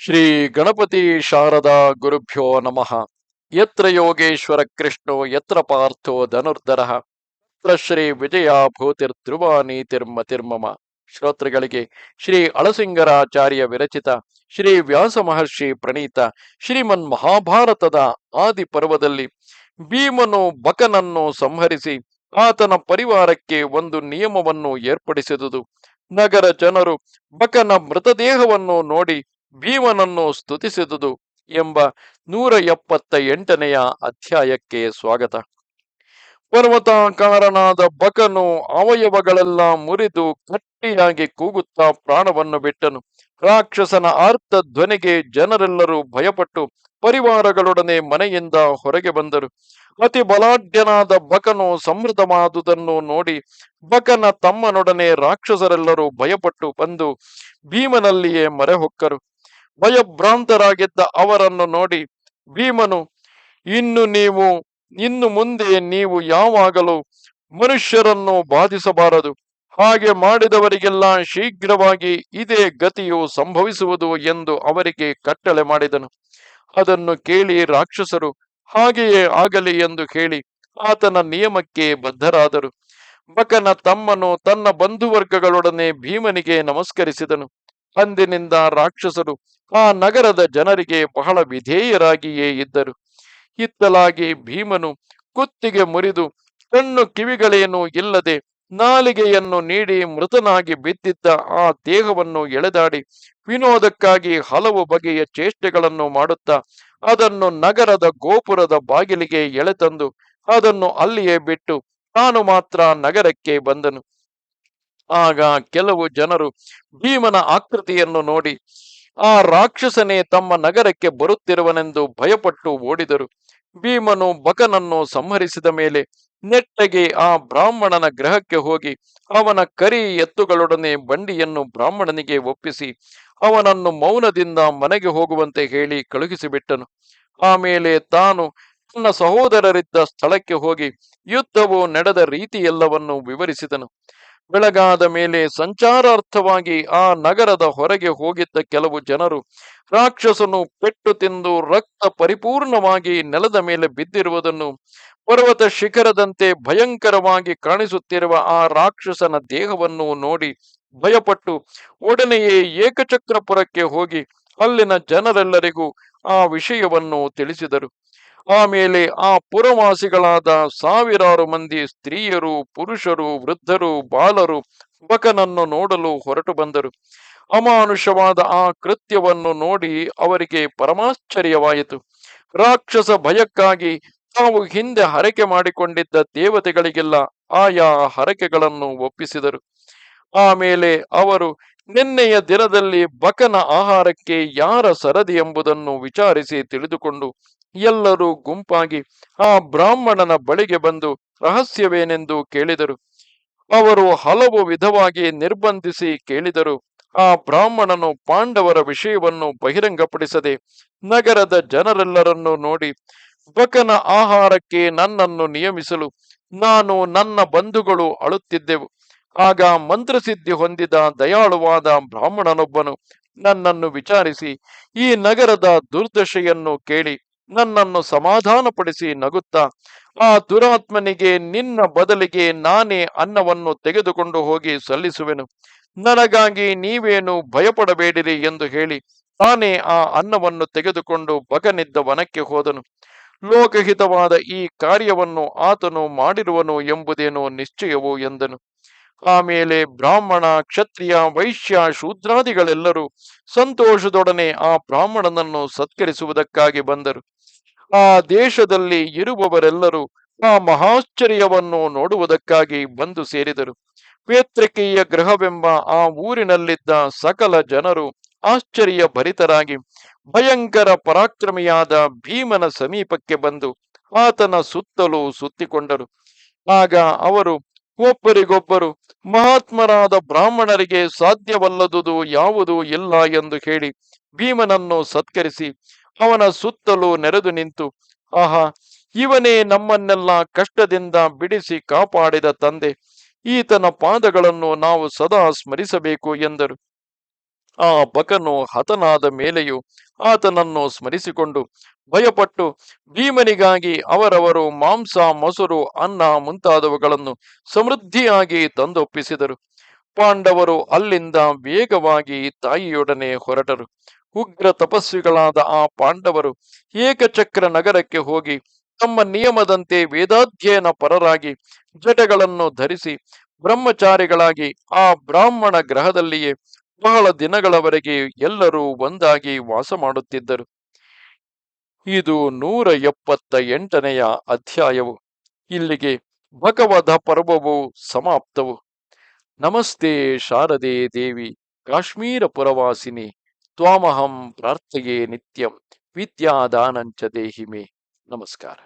ಶ್ರೀ ಗಣಪತಿ ಶಾರದಾ ಗುರುಭ್ಯೋ ನಮಃ. ಯತ್ರ ಯೋಗೇಶ್ವರ ಕೃಷ್ಣೋ, ಯತ್ರ ಪಾರ್ಥೋ ಧನುರ್ಧರ. ತತ್ರ ಶ್ರೀ ವಿಜಯ ಭೂತಿರ್ಧ್ರುವ ನೀತಿರ್ಮತಿರ್ಮಮ ಶ್ರೋತೃಗಳಿಗೆ ಶ್ರೀ ಅಳಸಿಂಗರಾಚಾರ್ಯ ವಿರಚಿತ, ಶ್ರೀ ವ್ಯಾಸ ಮಹರ್ಷಿ ಪ್ರಣೀತ, ಶ್ರೀಮನ್ ಮಹಾಭಾರತದ ಆದಿ ಪರ್ವದಲ್ಲಿ ಭೀಮನು ಬಕನನ್ನು ಸಂಹರಿಸಿ ಆತನ ಪರಿವಾರಕ್ಕೆ ಒಂದು ನಿಯಮವನ್ನು ಏರ್ಪಡಿಸಿದುದು. ನಗರ ಜನರು ಬಕನ ಮೃತದೇಹವನ್ನು ನೋಡಿ ಭೀಮನನ್ನು ಸ್ತುತಿಸಿದುದು ಎಂಬ ನೂರ ಎಪ್ಪತ್ತ ಎಂಟನೆಯ ಅಧ್ಯಾಯಕ್ಕೆ ಸ್ವಾಗತ. ಪರ್ವತಾಕಾರನಾದ ಬಕನು ಅವಯವಗಳೆಲ್ಲ ಮುರಿದು ಕಟ್ಟಿಯಾಗಿ ಕೂಗುತ್ತಾ ಪ್ರಾಣವನ್ನು ಬಿಟ್ಟನು. ರಾಕ್ಷಸನ ಆರ್ತ ಧ್ವನಿಗೆ ಜನರೆಲ್ಲರೂ ಭಯಪಟ್ಟು ಪರಿವಾರಗಳೊಡನೆ ಮನೆಯಿಂದ ಹೊರಗೆ ಬಂದರು. ಅತಿ ಬಲಾಢ್ಯನಾದ ಬಕನು ಸಮೃದ್ಧವಾದುದನ್ನು ನೋಡಿ ಬಕನ ತಮ್ಮನೊಡನೆ ರಾಕ್ಷಸರೆಲ್ಲರೂ ಭಯಪಟ್ಟು ಬಂದು ಭೀಮನಲ್ಲಿಯೇ ಮರೆಹೊಕ್ಕರು. ಭಯಭ್ರಾಂತರಾಗಿದ್ದ ಅವರನ್ನು ನೋಡಿ ಭೀಮನು, ಇನ್ನು ನೀವು, ಇನ್ನು ಮುಂದೆ ನೀವು ಯಾವಾಗಲೂ ಮನುಷ್ಯರನ್ನು ಬಾಧಿಸಬಾರದು. ಹಾಗೆ ಮಾಡಿದವರಿಗೆಲ್ಲ ಶೀಘ್ರವಾಗಿ ಇದೇ ಗತಿಯು ಸಂಭವಿಸುವುದು ಎಂದು ಅವರಿಗೆ ಕಟ್ಟಳೆ ಮಾಡಿದನು. ಅದನ್ನು ಕೇಳಿ ರಾಕ್ಷಸರು, ಹಾಗೆಯೇ ಆಗಲಿ ಎಂದು ಹೇಳಿ ಆತನ ನಿಯಮಕ್ಕೆ ಬದ್ಧರಾದರು. ಮಕನ ತಮ್ಮನು ತನ್ನ ಬಂಧುವರ್ಗಗಳೊಡನೆ ಭೀಮನಿಗೆ ನಮಸ್ಕರಿಸಿದನು. ಅಂದಿನಿಂದ ರಾಕ್ಷಸರು ಆ ನಗರದ ಜನರಿಗೆ ಬಹಳ ವಿಧೇಯರಾಗಿಯೇ ಇದ್ದರು. ಇತ್ತಲಾಗಿ ಭೀಮನು ಕುತ್ತಿಗೆ ಮುರಿದು, ಕಣ್ಣು ಕಿವಿಗಳೇನೂ ಇಲ್ಲದೆ ನಾಲಿಗೆಯನ್ನು ನೀಡಿ ಮೃತನಾಗಿ ಬಿದ್ದಿದ್ದ ಆ ದೇಹವನ್ನು ಎಳೆದಾಡಿ, ವಿನೋದಕ್ಕಾಗಿ ಹಲವು ಬಗೆಯ ಚೇಷ್ಟೆಗಳನ್ನು ಮಾಡುತ್ತಾ, ಅದನ್ನು ನಗರದ ಗೋಪುರದ ಬಾಗಿಲಿಗೆ ಎಳೆತಂದು, ಅದನ್ನು ಅಲ್ಲಿಯೇ ಬಿಟ್ಟು, ತಾನು ಮಾತ್ರ ನಗರಕ್ಕೆ ಬಂದನು. ಆಗ ಕೆಲವು ಜನರು ಭೀಮನ ಆಕೃತಿಯನ್ನು ನೋಡಿ, ಆ ರಾಕ್ಷಸನೇ ತಮ್ಮ ನಗರಕ್ಕೆ ಬರುತ್ತಿರುವನೆಂದು ಭಯಪಟ್ಟು ಓಡಿದರು. ಭೀಮನು ಬಕನನ್ನು ಸಂಹರಿಸಿದ ಮೇಲೆ ನೆಟ್ಟಗೆ ಆ ಬ್ರಾಹ್ಮಣನ ಗ್ರಹಕ್ಕೆ ಹೋಗಿ ಅವನ ಕರಿ ಎತ್ತುಗಳೊಡನೆ ಬಂಡಿಯನ್ನು ಬ್ರಾಹ್ಮಣನಿಗೆ ಒಪ್ಪಿಸಿ, ಅವನನ್ನು ಮೌನದಿಂದ ಮನೆಗೆ ಹೋಗುವಂತೆ ಹೇಳಿ ಕಳುಹಿಸಿಬಿಟ್ಟನು. ಆಮೇಲೆ ತಾನು ತನ್ನ ಸಹೋದರರಿದ್ದ ಸ್ಥಳಕ್ಕೆ ಹೋಗಿ ಯುದ್ಧವು ನಡೆದ ರೀತಿಯೆಲ್ಲವನ್ನು ವಿವರಿಸಿದನು. ಬೆಳಗಾದ ಮೇಲೆ ಸಂಚಾರಾರ್ಥವಾಗಿ ಆ ನಗರದ ಹೊರಗೆ ಹೋಗಿದ್ದ ಕೆಲವು ಜನರು ರಾಕ್ಷಸನು ಪೆಟ್ಟು ತಿಂದು ರಕ್ತ ಪರಿಪೂರ್ಣವಾಗಿ ನೆಲದ ಮೇಲೆ ಬಿದ್ದಿರುವುದನ್ನು ಪರ್ವತ ಶಿಖರದಂತೆ ಭಯಂಕರವಾಗಿ ಕಾಣಿಸುತ್ತಿರುವ ಆ ರಾಕ್ಷಸನ ದೇಹವನ್ನು ನೋಡಿ ಭಯಪಟ್ಟು ಒಡನೆಯೇ ಏಕಚಕ್ರಪುರಕ್ಕೆ ಹೋಗಿ ಅಲ್ಲಿನ ಜನರೆಲ್ಲರಿಗೂ ಆ ವಿಷಯವನ್ನು ತಿಳಿಸಿದರು. ಆಮೇಲೆ ಆ ಪುರವಾಸಿಗಳಾದ ಸಾವಿರಾರು ಮಂದಿ ಸ್ತ್ರೀಯರು, ಪುರುಷರು, ವೃದ್ಧರು, ಬಾಲರು ಬಕನನ್ನು ನೋಡಲು ಹೊರಟು ಬಂದರು. ಅಮಾನುಷವಾದ ಆ ಕೃತ್ಯವನ್ನು ನೋಡಿ ಅವರಿಗೆ ಪರಮಾಶ್ಚರ್ಯವಾಯಿತು. ರಾಕ್ಷಸ ಭಯಕ್ಕಾಗಿ ತಾವು ಹಿಂದೆ ಹರಕೆ ಮಾಡಿಕೊಂಡಿದ್ದ ದೇವತೆಗಳಿಗೆಲ್ಲ ಆಯಾ ಹರಕೆಗಳನ್ನು ಒಪ್ಪಿಸಿದರು. ಆಮೇಲೆ ಅವರು ನಿನ್ನೆಯ ದಿನದಲ್ಲಿ ಬಕನ ಆಹಾರಕ್ಕೆ ಯಾರ ಸರದಿ ಎಂಬುದನ್ನು ವಿಚಾರಿಸಿ ತಿಳಿದುಕೊಂಡು ಎಲ್ಲರೂ ಗುಂಪಾಗಿ ಆ ಬ್ರಾಹ್ಮಣನ ಬಳಿಗೆ ಬಂದು ರಹಸ್ಯವೇನೆಂದು ಕೇಳಿದರು. ಅವರು ಹಲವು ವಿಧವಾಗಿ ನಿರ್ಬಂಧಿಸಿ ಕೇಳಿದರು. ಆ ಬ್ರಾಹ್ಮಣನು ಪಾಂಡವರ ವಿಷಯವನ್ನು ಬಹಿರಂಗಪಡಿಸದೆ ನಗರದ ಜನರೆಲ್ಲರನ್ನು ನೋಡಿ, ಬಕನ ಆಹಾರಕ್ಕೆ ನನ್ನನ್ನು ನಿಯಮಿಸಲು ನಾನು ನನ್ನ ಬಂಧುಗಳು ಅಳುತ್ತಿದ್ದೆವು. ಆಗ ಮಂತ್ರಸಿದ್ಧಿ ಹೊಂದಿದ ದಯಾಳುವಾದ ಬ್ರಾಹ್ಮಣನೊಬ್ಬನು ನನ್ನನ್ನು ವಿಚಾರಿಸಿ, ಈ ನಗರದ ದುರ್ದಶೆಯನ್ನು ಕೇಳಿ ನನ್ನನ್ನು ಸಮಾಧಾನಪಡಿಸಿ ನಗುತ್ತಾ, ಆ ದುರಾತ್ಮನಿಗೆ ನಿನ್ನ ಬದಲಿಗೆ ನಾನೇ ಅನ್ನವನ್ನು ತೆಗೆದುಕೊಂಡು ಹೋಗಿ ಸಲ್ಲಿಸುವೆನು. ನನಗಾಗಿ ನೀವೇನು ಭಯಪಡಬೇಡಿರಿ ಎಂದು ಹೇಳಿ ತಾನೇ ಆ ಅನ್ನವನ್ನು ತೆಗೆದುಕೊಂಡು ಬಗನಿದ್ದ ವನಕ್ಕೆ ಹೋದನು. ಲೋಕಹಿತವಾದ ಈ ಕಾರ್ಯವನ್ನು ಆತನು ಮಾಡಿರುವನು ಎಂಬುದೇನೋ ನಿಶ್ಚಯವು ಎಂದನು. ಆಮೇಲೆ ಬ್ರಾಹ್ಮಣ, ಕ್ಷತ್ರಿಯ, ವೈಶ್ಯ, ಶೂದ್ರಾದಿಗಳೆಲ್ಲರೂ ಸಂತೋಷದೊಡನೆ ಆ ಬ್ರಾಹ್ಮಣನನ್ನು ಸತ್ಕರಿಸುವುದಕ್ಕಾಗಿ ಬಂದರು. ಆ ದೇಶದಲ್ಲಿ ಇರುವವರೆಲ್ಲರೂ ಆ ಮಹಾಶ್ಚರ್ಯವನ್ನು ನೋಡುವುದಕ್ಕಾಗಿ ಬಂದು ಸೇರಿದರು. ಪೇತ್ರಿಕೆಯ ಗೃಹವೆಂಬ ಆ ಊರಿನಲ್ಲಿದ್ದ ಸಕಲ ಜನರು ಆಶ್ಚರ್ಯ ಭರಿತರಾಗಿ ಭಯಂಕರ ಪರಾಕ್ರಮಿಯಾದ ಭೀಮನ ಸಮೀಪಕ್ಕೆ ಬಂದು ಆತನ ಸುತ್ತಲೂ ಸುತ್ತಿಕೊಂಡರು. ಆಗ ಅವರು ಒಬ್ಬರಿಗೊಬ್ಬರು ಮಹಾತ್ಮರಾದ ಬ್ರಾಹ್ಮಣರಿಗೆ ಸಾಧ್ಯವಲ್ಲದುದು ಯಾವುದೂ ಇಲ್ಲ ಎಂದು ಹೇಳಿ ಭೀಮನನ್ನು ಸತ್ಕರಿಸಿ ಅವನ ಸುತ್ತಲೂ ನೆರೆದು ನಿಂತು, ಆಹಾ, ಇವನೇ ನಮ್ಮನ್ನೆಲ್ಲ ಕಷ್ಟದಿಂದ ಬಿಡಿಸಿ ಕಾಪಾಡಿದ ತಂದೆ, ಈತನ ಪಾದಗಳನ್ನು ನಾವು ಸದಾ ಸ್ಮರಿಸಬೇಕು ಎಂದರು. ಆ ಬಕನು ಹತನಾದ ಮೇಲೆಯೂ ಆತನನ್ನು ಸ್ಮರಿಸಿಕೊಂಡು ಭಯಪಟ್ಟು ಭೀಮನಿಗಾಗಿ ಅವರವರು ಮಾಂಸ, ಮೊಸರು, ಅನ್ನ ಮುಂತಾದವುಗಳನ್ನು ಸಮೃದ್ಧಿಯಾಗಿ ತಂದೊಪ್ಪಿಸಿದರು. ಪಾಂಡವರು ಅಲ್ಲಿಂದ ವೇಗವಾಗಿ ತಾಯಿಯೊಡನೆ ಹೊರಟರು. ಉಗ್ರ ತಪಸ್ವಿಗಳಾದ ಆ ಪಾಂಡವರು ಏಕಚಕ್ರ ನಗರಕ್ಕೆ ಹೋಗಿ ತಮ್ಮ ನಿಯಮದಂತೆ ವೇದಾಧ್ಯಯನ ಪರರಾಗಿ ಜಟಗಳನ್ನು ಧರಿಸಿ ಬ್ರಹ್ಮಚಾರಿಗಳಾಗಿ ಆ ಬ್ರಾಹ್ಮಣ ಗ್ರಹದಲ್ಲಿಯೇ ಬಹಳ ದಿನಗಳವರೆಗೆ ಎಲ್ಲರೂ ಒಂದಾಗಿ ವಾಸ ಮಾಡುತ್ತಿದ್ದರು. ಇದು ನೂರ ಎಪ್ಪತ್ತ ಎಂಟನೆಯ ಅಧ್ಯಾಯವು. ಇಲ್ಲಿಗೆ ಭಗವದ ಪರ್ವವು ಸಮಾಪ್ತವು. ನಮಸ್ತೆ ಶಾರದೆ ದೇವಿ, ಕಾಶ್ಮೀರ ಪುರವಾಸಿನಿ, ತ್ವಾಮಹಂ ಪ್ರಾರ್ಥೆಯೇ ನಿತ್ಯಂ, ವಿದ್ಯಾದಾನಂಚ ದೇಹಿಮೆ. ನಮಸ್ಕಾರ.